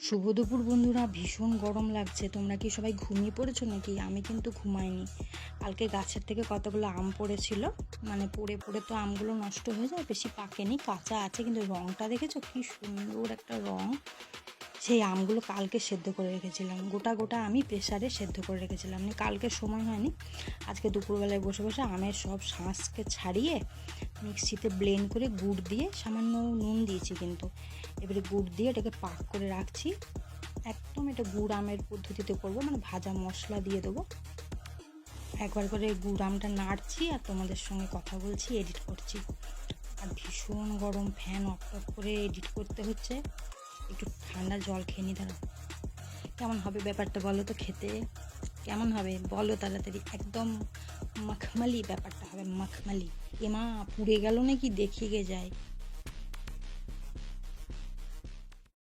শুভ দুপুর বন্ধুরা, ভীষণ গরম লাগছে। তোমরা কি সবাই ঘুমিয়ে পড়েছো নাকি? আমি কিন্তু ঘুমাইনি। কালকে গাছের থেকে কতগুলো আম পড়েছিল মানে পড়ে পড়ে তো আমগুলো নষ্ট হয়ে যায়, বেশি পাকেনি, কাঁচা আছে, কিন্তু রঙটা দেখেছ? কি সুন্দর একটা রং। সেই আমগুলো কালকে সেদ্ধ করে রেখেছিলাম, গোটা গোটা আমি প্রেসারে সেদ্ধ করে রেখেছিলাম। মানে কালকে সময় হয়নি, আজকে দুপুরবেলায় বসে বসে আমের সব শাঁসকে ছাড়িয়ে মিক্সিতে ব্লেন্ড করে গুড় দিয়ে, সামান্য নুন দিয়েছি কিন্তু, এবারে গুড় দিয়ে এটাকে পাক করে রাখছি। একদম এটা গুড় আমের পদ্ধতিতে করব মানে ভাজা মশলা দিয়ে দেবো। একবার করে গুড় আমটা নাড়ছি আর তোমাদের সঙ্গে কথা বলছি এডিট করছি। আর ভীষণ গরম ফ্যান অফ অফ করে এডিট করতে হচ্ছে। একটু ঠান্ডা জল খেয়ে নি দাঁড়া কেমন হবে ব্যাপারটা বলো তো খেতে? কেমন হবে? বলো তাড়াতাড়ি। একদম মাখমালি ব্যাপারটা হবে, মাখমালি। এমা পুড়ে গেল নাকি? দেখিয়ে যায়।